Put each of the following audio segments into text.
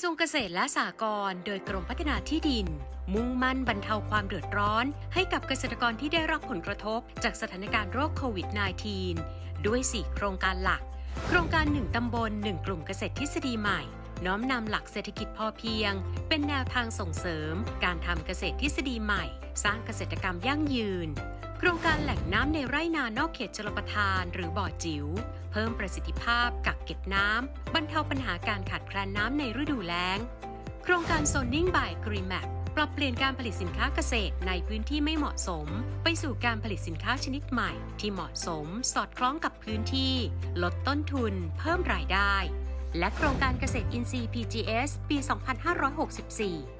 ระทรวงเกษตรและสหกรณ์โดยกรมพัฒนาที่ดิน มุ่งมั่นบรรเทาความเดือดร้อน ให้กับเกษตรกรที่ได้รับผลกระทบ จากสถานการณ์โรคโควิด -19 ด้วย 4 โครงการหลัก โครงการ 1 ตำบล 1 กลุ่มเกษตรทฤษฎีใหม่ น้อมนำหลักเศรษฐกิจพอเพียง เป็นแนวทางส่งเสริม การทำเกษตรทฤษฎีใหม่ สร้างเกษตรกรรมยั่งยืน โครงการแหล่งน้ำในไร่นานอกเขตชลประทาน หรือบ่อจิ๋วเพิ่มประสิทธิภาพกักเก็บน้ำบรรเทาปัญหาการขาดแคลนน้ำในฤดูแล้ง โครงการโซนนิ่งบายกรีแมปปรับเปลี่ยนการผลิตสินค้าเกษตรในพื้นที่ไม่เหมาะสม ไปสู่การผลิตสินค้าชนิดใหม่ ที่เหมาะสม สอดคล้องกับพื้นที่ ลดต้นทุน เพิ่มรายได้ และโครงการเกษตรอินทรีย์ PGS ปี 2564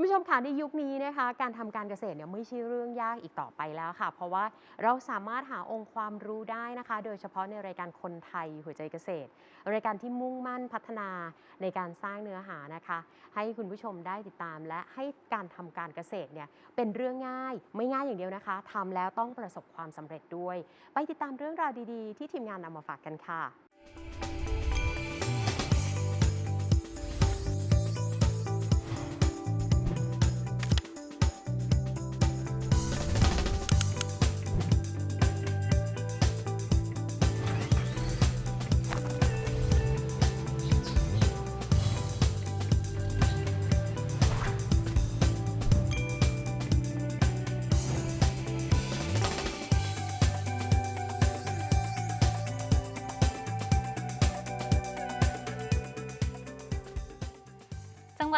คุณผู้ชมคะในยุคนี้นะคะ การทำการเกษตรเนี่ยไม่ใช่เรื่องยากอีกต่อไปแล้วค่ะ เพราะว่าเราสามารถหาองค์ความรู้ได้นะคะ โดยเฉพาะในรายการคนไทยหัวใจเกษตร รายการที่มุ่งมั่นพัฒนาในการสร้างเนื้อหานะคะ ให้คุณผู้ชมได้ติดตาม และให้การทำการเกษตรเนี่ยเป็นเรื่องง่ายไม่ง่ายอย่างเดียวนะคะทำแล้วต้องประสบความสำเร็จด้วย ไปติดตามเรื่องราวดีๆ ที่ทีมงานนำมาฝากกันค่ะ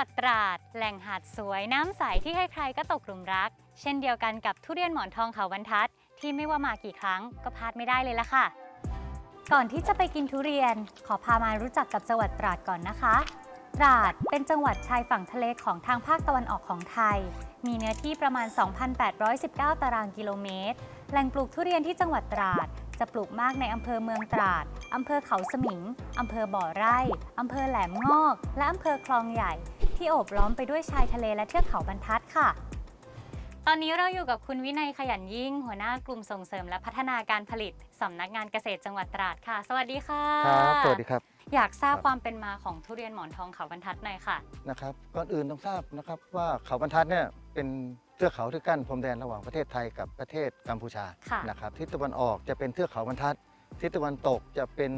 วัดตราด แหล่งหาดสวยน้ำใสที่ใครๆก็ตกหลุมรัก เช่นเดียวกันกับทุเรียนหมอนทองเขาบรรทัด ที่ไม่ว่ามากี่ครั้งก็พลาดไม่ได้เลยละค่ะ ก่อนที่จะไปกินทุเรียน ขอพามารู้จักกับจังหวัดตราดก่อนนะคะ ตราดเป็นจังหวัดชายฝั่งทะเลของทางภาคตะวันออกของไทย มีเนื้อที่ประมาณ 2,819 ตารางกิโลเมตร แหล่งปลูกทุเรียนที่จังหวัดตราด จะปลูกมากในอำเภอเมืองตราด อำเภอเขาสมิง อำเภอบ่อไร่ อำเภอแหลมงอก และอำเภอคลองใหญ่ ที่โอบล้อมไปด้วยชายทะเลและเทือกเขาบรรทัดค่ะ ตอนนี้เราอยู่กับคุณวินัยขยันยิ่ง หัวหน้ากลุ่มส่งเสริมและพัฒนาการผลิตสำนักงานเกษตรจังหวัดตราดค่ะ สวัสดีค่ะ ครับสวัสดีครับ อยากทราบครับความเป็นมาของทุเรียนหมอนทองเขาบรรทัดหน่อยค่ะ นะครับก่อนอื่นต้องทราบนะครับว่าเขาบรรทัดเนี่ยเป็นเทือกเขาที่กั้นพรมแดนระหว่างประเทศไทยกับประเทศกัมพูชาค่ะ นะครับทิศตะวันออกจะเป็นเทือกเขาบรรทัด ทิศตะวันตกจะเป็น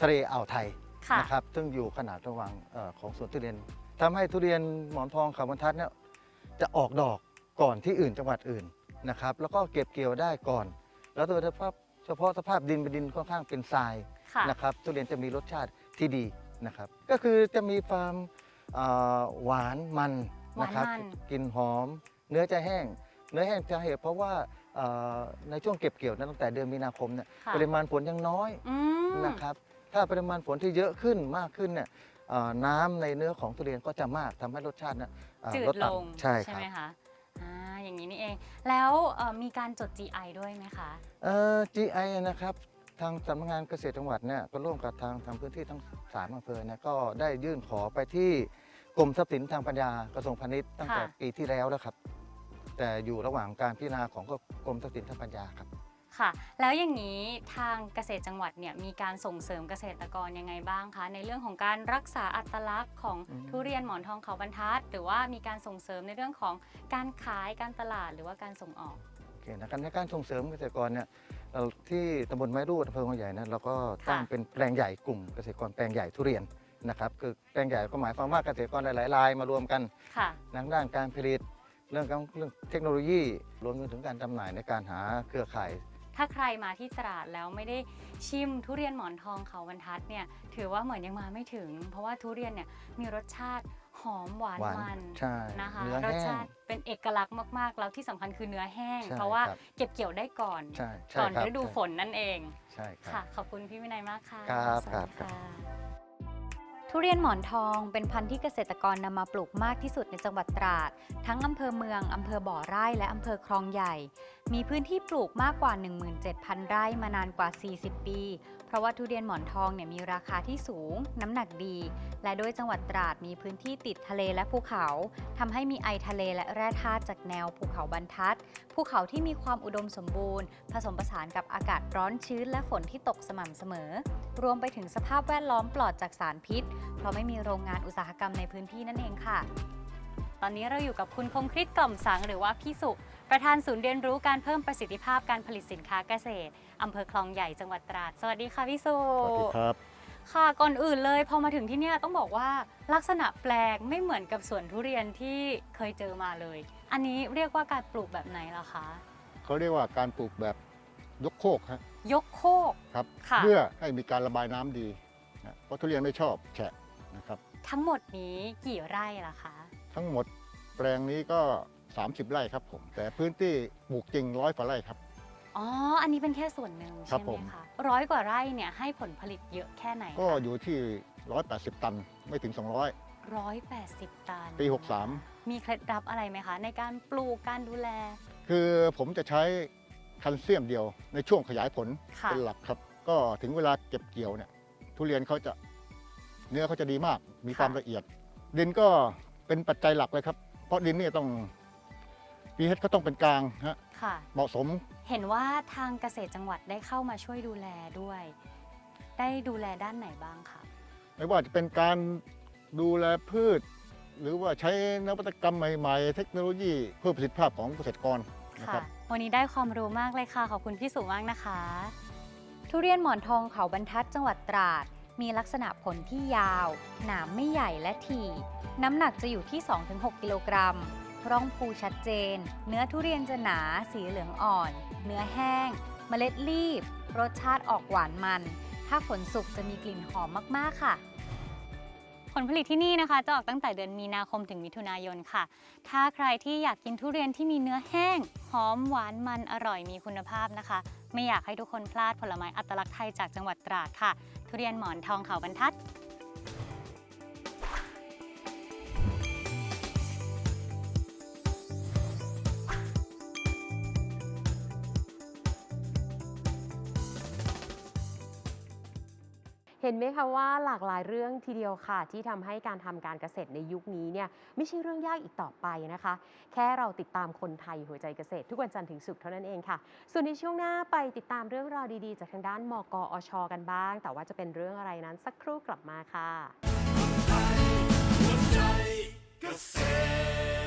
ทะเลอ่าวไทยค่ะ นะครับซึ่งอยู่ขนาดระหว่างเอ่อของสวนทุเรียนทำให้ทุเรียนหมอนทองเขาบรรทัดเนี่ยจะออกดอกก่อนที่อื่นจังหวัดอื่นนะครับแล้วก็เก็บเกี่ยวได้ก่อน แล้วโดยเฉพาะเฉพาะสภาพดินเป็นดินค่อนข้างเป็นทราย ค่ะ นะครับทุเรียนจะมีรสชาติที่ดีนะครับ ก็คือจะมีความเอ่อหวานมันนะครับหวานมัน กลิ่นหอม เนื้อจะแห้ง เนื้อแห้งจะเหตุเพราะว่าเอ่อในช่วงเก็บเกี่ยวนะตั้งแต่เดือนมีนาคมเนี่ยค่ะปริมาณฝนยังน้อยอืมนะครับถ้าปริมาณฝนที่เยอะขึ้นมากขึ้นเนี่ยเอ่อน้ำในเนื้อของทุเรียนก็จะมากทำให้รสชาติเนี่ยเอ่อจืดลดลต่ำงใช่ครับไหมคะอ่าอย่างนี้นี่เอง แล้วเอ่อมีการจด GI ด้วยไหมคะเอ่อ GI นะครับทางสำนักงานเกษตรจังหวัดเนี่ยก็ร่วมกับทางทางพื้นที่ทั้งสามอำเภอเนี่ยก็ได้ยื่นขอไปที่กรมทรัพย์สินทางปัญญากระทรวงพาณิชย์ตั้งแต่ค่ะปีที่แล้วแล้วครับ แต่อยู่ระหว่างการพิจารณาของกรมทรัพย์สินทางปัญญาครับ ค่ะ แล้วอย่างนี้ทางเกษตรจังหวัดเนี่ยมีการส่งเสริมเกษตรกรยังไงบ้างคะ ในเรื่องของการรักษาอัตลักษณ์ของอืม ทุเรียนหมอนทองเขาบรรทัด หรือว่ามีการส่งเสริมในเรื่องของการขายการตลาดหรือว่าการส่งออก โอเคนะครับในการส่งเสริมเกษตรกรเนี่ยเราที่ตำบลไม้รูดอำเภอหัวใหญ่นะเราก็ตั้งค่ะ เป็นแปลงใหญ่กลุ่มเกษตรกรแปลงใหญ่ทุเรียนนะครับคือแปลงใหญ่ก็หมายความว่าเกษตรกรหลายๆรายมารวมกันค่ะ ทางด้านการผลิต เรื่องของเรื่องเทคโนโลยีรวมถึงการจำหน่ายในการหาเครือข่าย ถ้าใครมาที่ตราดแล้วไม่ได้ชิมทุเรียนหมอนทองเขาบรรทัดเนี่ยถือว่าเหมือนยังมาไม่ถึง เพราะว่าทุเรียนเนี่ยมีรสชาติหอมหวานหวานมันใช่นะคะเนื้อรสแห้งชาติเป็นเอกลักษณ์มากๆ แล้วที่สำคัญคือเนื้อแห้งใช่เพราะว่าครับเก็บเกี่ยวได้ก่อนใช่ใช่ก่อนครับฤดูใช่ฝนนั่นเองใช่ครัค่ะบขอบคุณพี่วินัยมากค่ะครับสวัสครับดีครับค่ะ ทุเรียนหมอนทองเป็นพันธุ์ที่เกษตรกรนำมาปลูกมากที่สุดในจังหวัดตราด ทั้งอำเภอเมืองอำเภอบ่อไร่และอำเภอคลองใหญ่ มีพื้นที่ปลูกมากกว่า 17,000 ไร่มานานกว่า 40 ปี เพราะว่าทุเรียนหมอนทองเนี่ยมีราคาที่สูง น้ำหนักดี และโดยจังหวัดตราดมีพื้นที่ติดทะเลและภูเขาทำให้มีไอทะเลและแร่ธาตุจากแนวภูเขาบรรทัด ภูเขาที่มีความอุดมสมบูรณ์ ผสมผสานกับอากาศร้อนชื้นและฝนที่ตกสม่ำเสมอ รวมไปถึงสภาพแวดล้อมปลอดจากสารพิษ เพราะไม่มีโรงงานอุตสาหกรรมในพื้นที่นั่นเองค่ะ ตอนนี้เราอยู่กับคุณคมคริสกล่อมสังหรือว่าพี่สุประธานศูนย์เรียนรู้การเพิ่มประสิทธิภาพการผลิตสินค้าเกษตรอำเภอคลองใหญ่จังหวัดตราด สวัสดีค่ะพี่สุสวัสดีครับ ค่ะก่อนอื่นเลยพอมาถึงที่เนี่ยต้องบอกว่าลักษณะแปลกไม่เหมือนกับสวนทุเรียนที่เคยเจอมาเลย อันนี้เรียกว่าการปลูกแบบไหนล่ะคะเขาเรียกว่าการปลูกแบบยกโคกฮะยกโคกครับ ค่ะ เพื่อให้มีการระบายน้ำดีนะเพราะทุเรียนไม่ชอบแฉะ นะครับ ทั้งหมดนี้กี่ไร่ล่ะคะ ทั้งหมดแปลงนี้ก็ 30 ไร่ครับผม แต่พื้นที่ปลูกจริงร้อยกว่าไร่ครับ อ๋อ อันนี้เป็นแค่ส่วนหนึ่งครัใช่บไหผมม คะร้อยกว่าไร่เนี่ยให้ผลผลิตเยอะแค่ไหนก็อยู่ที่ 180 ตันไม่ถึง 200 ร้อยแปดสิบตันปี 63 มีเคล็ดลับอะไรไหมคะ ในการปลูกการดูแล คือผมจะใช้แคลเซียมเดียวในช่วงขยายผลค่ะ เป็นหลักครับ ก็ถึงเวลาเก็บเกี่ยวเนี่ยทุเรียนเขาจะ เนื้อเขาจะดีมาก มีความละเอียด ดินก็เป็นปัจจัยหลักเลยครับ เพราะดินเนี่ยต้อง pH ก็ต้องเป็นกลางฮะค่ะ เหมาะสม เห็นว่าทางเกษตรจังหวัดได้เข้ามาช่วยดูแลด้วย ได้ดูแลด้านไหนบ้างคะไม่ว่าจะเป็นการดูแลพืช หรือว่าใช้นวัตกรรมใหม่ ๆ เทคโนโลยีเพื่อประสิทธิภาพของเกษตรกรนะคค่ะรับ วันนี้ได้ความรู้มากเลยค่ะ ขอบคุณพี่สุมากนะคะ ทุเรียนหมอนทองเขาบรรทัดจังหวัดตราด มีลักษณะผลที่ยาว หนามไม่ใหญ่และถี่ น้ำหนักจะอยู่ที่ 2-6 กิโลกรัม ร่องภูชัดเจน เนื้อทุเรียนจะหนา สีเหลืองอ่อน เนื้อแห้ง เมล็ดรีบ รสชาติออกหวานมัน ถ้าผลสุกจะมีกลิ่นหอมมาก ๆ ค่ะ ลผลิตที่นี่นะคะ จะออกตั้งแต่เดือนมีนาคมถึงมิถุนายนค่ะ ถ้าใครที่อยากกินทุเรียนที่มีเนื้อแห้ง หอมหวานมันอร่อยมีคุณภาพนะคะ ไม่อยากให้ทุกคนพลาดผลไม้อัตลักษณ์ไทยจากจังหวัดตราดค่ะ ทุเรียนหมอนทองเขาบรรทัด เห็นไหมคะว่าหลากหลายเรื่องทีเดียวค่ะ ที่ทำให้การทำการเกษตรในยุคนี้เนี่ยไม่ใช่เรื่องยากอีกต่อไปนะคะ แค่เราติดตามคนไทยหัวใจเกษตร ทุกวันจันทร์ถึงศุกร์เท่านั้นเองค่ะ ส่วนในช่วงหน้าไปติดตามเรื่องราวดีๆ จากทางด้านมกอช กันบ้าง แต่ว่าจะเป็นเรื่องอะไรนั้นสักครู่กลับมาค่ะหัวใจเกษตร